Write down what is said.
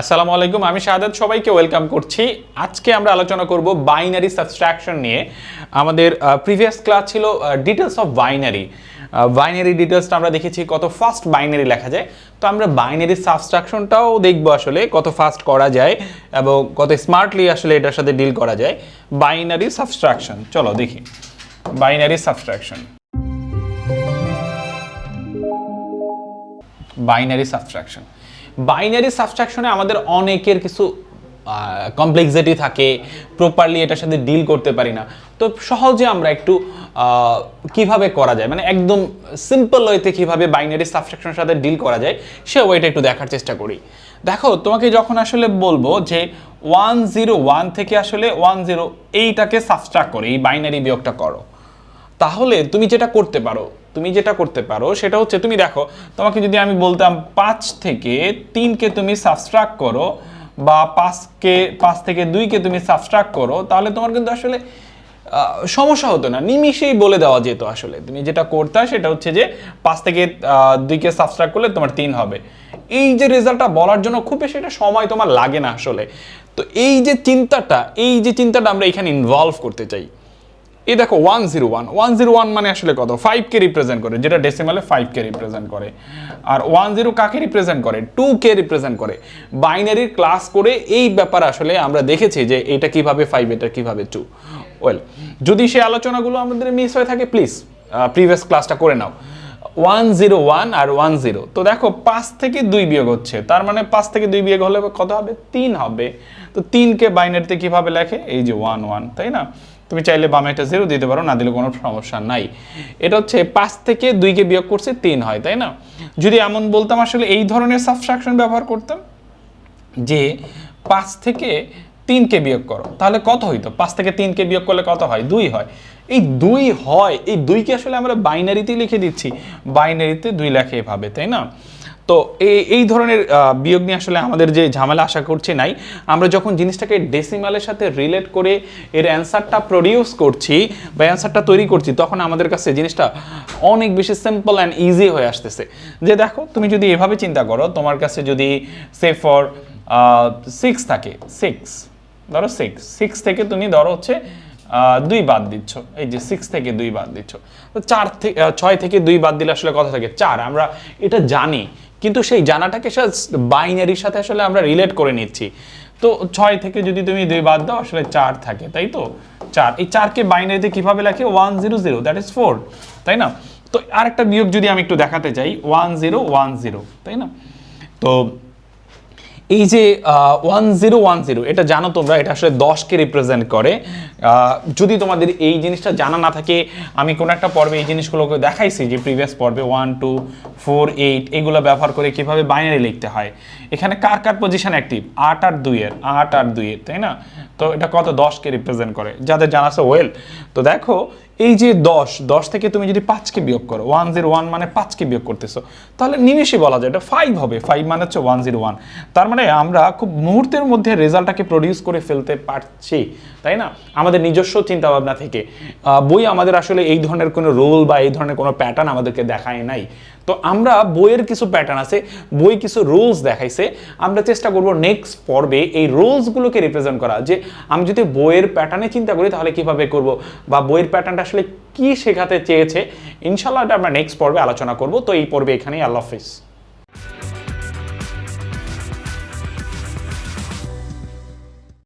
আসসালামু আলাইকুম, আমি শাহাদাত সবাইকে ওয়েলকাম করছি। আজকে আমরা আলোচনা করব বাইনারি সাবস্ট্রাকশন নিয়ে। আমাদের প্রিভিয়াস ক্লাস ছিল ডিটেলস অফ বাইনারি বাইনারি ডিটেলসটা আমরা দেখেছি কত ফাস্ট বাইনারি লেখা যায়। তো আমরা বাইনারি সাবস্ট্রাকশনটাও দেখব আসলে কত ফাস্ট করা যায় এবং কত স্মার্টলি আসলে এটার সাথে ডিল করা যায়। বাইনারি সাবস্ট্রাকশন, চলো দেখি। Binary subtraction. Binary subtraction. Binary সাবস্ট্রাকশনে আমাদের অনেকের কিছু কমপ্লেক্সিটি থাকে প্রপারলি এটার সাথে ডিল করতে পারি না। তো সহজে আমরা একটু কীভাবে করা যায়? মানে একদম সিম্পল ওয়েতে কীভাবে বাইনারি সাবস্ট্রাকশনের সাথে ডিল করা যায়, সে ওয়েটা একটু দেখার চেষ্টা করি। দেখো, তোমাকে যখন আসলে বলব যে ওয়ান জিরো ওয়ান থেকে আসলে ওয়ান জিরো এইটাকে সাবস্ট্রাক্ট করে, এই বাইনারি বিয়োগটা করো। তাহলে তুমি যেটা করতে পারো, তুমি যেটা করতে পারো সেটা হচ্ছে তুমি দেখো, তোমাকে যদি আমি বলতাম পাঁচ থেকে তিনকে তুমি সাবস্ট্রাক্ট করো বা পাঁচকে, পাঁচ থেকে দুইকে তুমি সাবস্ট্রাক্ট করো, তাহলে তোমার কিন্তু আসলে সমস্যা হতো না। নিমিষেই বলে দেওয়া যেত আসলে। তুমি যেটা করতে সেটা হচ্ছে যে পাঁচ থেকে দুইকে সাবস্ট্রাক্ট করলে তোমার তিন হবে। এই যে রেজাল্টটা বলার জন্য খুব বেশি একটা সময় তোমার লাগে না আসলে। তো এই যে চিন্তাটা, এই যে চিন্তাটা আমরা এখানে ইনভলভ করতে চাই। এই দেখো one zero one one zero one মানে আসলে কত? ফাইভ কে রিপ্রেজেন্ট করে, যেটা ডেসিমালে ফাইভ কে রিপ্রেজেন্ট করে। আর ওয়ান জিরো কাকে রিপ্রেজেন্ট করে? টু কে রিপ্রেজেন্ট করে। বাইনারির ক্লাস করে এই ব্যাপার আসলে আমরা দেখেছি যে এটা কীভাবে ফাইভ এটা কীভাবে টু ওয়েল যদি সেই আলোচনাগুলো আমাদের মিস হয়ে থাকে প্লিজ প্রিভিয়াস ক্লাসটা করে নাও। ওয়ান জিরো ওয়ান আর ওয়ান জিরো তো দেখো, পাঁচ থেকে দুই বিয়োগ হচ্ছে। তার মানে পাঁচ থেকে দুই বিয়োগ হলে কত হবে? তিন হবে। তো তিনকে বাইনারিতে কীভাবে লেখে? এই যে ওয়ান ওয়ান তাই না? তুমি চাইলে বামে একটা জিরো দিতে পারো, না দিলে কোনো সমস্যা নাই। এটা হচ্ছে পাঁচ থেকে দুইকে বিয়োগ করছে তিন হয়, তাই না? যদি এমন বলতাম, আসলে এই ধরনের সাবস্ট্রাকশন ব্যবহার করতাম যে পাঁচ থেকে তিনকে বিয়োগ করো, তাহলে কত হইতো? পাঁচ থেকে তিনকে বিয়োগ করলে কত হয়? দুই হয়। এই দুই হয়, এই দুইকে আসলে আমরা বাইনারিতে লিখে দিচ্ছি। বাইনারিতে দুই লেখে এভাবে, তাই না? তো এই ধরনের বিয়োগ নিয়ে আসলে আমাদের যে ঝামেলা আশা করছি নাই। আমরা যখন জিনিসটাকে ডেসিমালের সাথে রিলেট করে এর অ্যান্সারটা প্রডিউস করছি বা অ্যান্সারটা তৈরি করছি, তখন আমাদের কাছে জিনিসটা অনেক বেশি সিম্পল অ্যান্ড ইজি হয়ে আসতেছে। যে দেখো, তুমি যদি এভাবে চিন্তা করো, তোমার কাছে যদি সে ফর সিক্স থাকে সিক্স ধরো সিক্স সিক্স থেকে তুমি ধরো হচ্ছে দুই বাদ দিচ্ছ। এই যে সিক্স থেকে দুই বাদ দিচ্ছ। তো চার থেকে ছয় থেকে দুই বাদ দিলে আসলে কথা থাকে। চার, আমরা এটা জানি, কিন্তু সেই জানাটাকে বাইনারির সাথে আসলে আমরা রিলেট করে নিচ্ছি। তো ছয় থেকে যদি তুমি দুই বাদ দাও, আসলে চার থাকে, তাই তো? চার, এই চারকে বাইনারিতে কীভাবে লেখে? One zero zero that is four তাই না? তো আরেকটা বিয়োগ যদি আমি একটু দেখাতে চাই ওয়ান জিরো ওয়ান জিরো তাই না? তো এই যে ওয়ান জিরো ওয়ান জিরো এটা জানো তোমরা, এটা আসলে দশকে রিপ্রেজেন্ট করে। যদি তোমাদের এই জিনিসটা জানা না থাকে, আমি কোনো একটা পর্বে এই জিনিসগুলোকে দেখাইছি, যে প্রিভিয়াস পর্বে ওয়ান টু ফোর এইট এগুলো ব্যবহার করে কীভাবে বাইনারি লিখতে হয়। এখানে কার কার পজিশন অ্যাক্টিভ আট আর দুইয়ের, আট আর দুইয়ের, তাই না? তো এটা কত দশকে রিপ্রেজেন্ট করে? যাদের জানা আছে ওয়েল তো দেখো এই যে দশ দশ থেকে তুমি যদি পাঁচকে বিয়োগ করো ওয়ান জিরো ওয়ান মানে পাঁচকে বিয়োগ করতেছো, তাহলে নিমেষে বলা যায় এটা ফাইভ হবে ফাইভ মানে হচ্ছে ওয়ান জিরো ওয়ান তার মানে আমরা খুব মুহূর্তের মধ্যে রেজাল্টটাকে প্রডিউস করে ফেলতে পারছি, তাই না? আমাদের নিজস্ব চিন্তা ভাবনা থেকে বই আমাদের আসলে এই ধরনের কোনো রোল বা এই ধরনের কোনো প্যাটার্ন আমাদেরকে দেখায় নাই। তো আমরা বইয়ের কিছু প্যাটার্ন আছে, বই কিছু রুলস দেখাইছে, আমরা চেষ্টা করব নেক্সট পর্বে এই রুলসগুলোকে রিপ্রেজেন্ট করা। যে আমি যদি বইয়ের প্যাটার্নে চিন্তা করি, তাহলে কীভাবে করব? বা বইয়ের প্যাটার্নটা আসলে কি শেখাতে চেয়েছে ইনশাল্লাহ এটা আমরা নেক্সট পর্বে আলোচনা করব। তো এই পর্বে এখানেই আল্লাহ হাফিজ।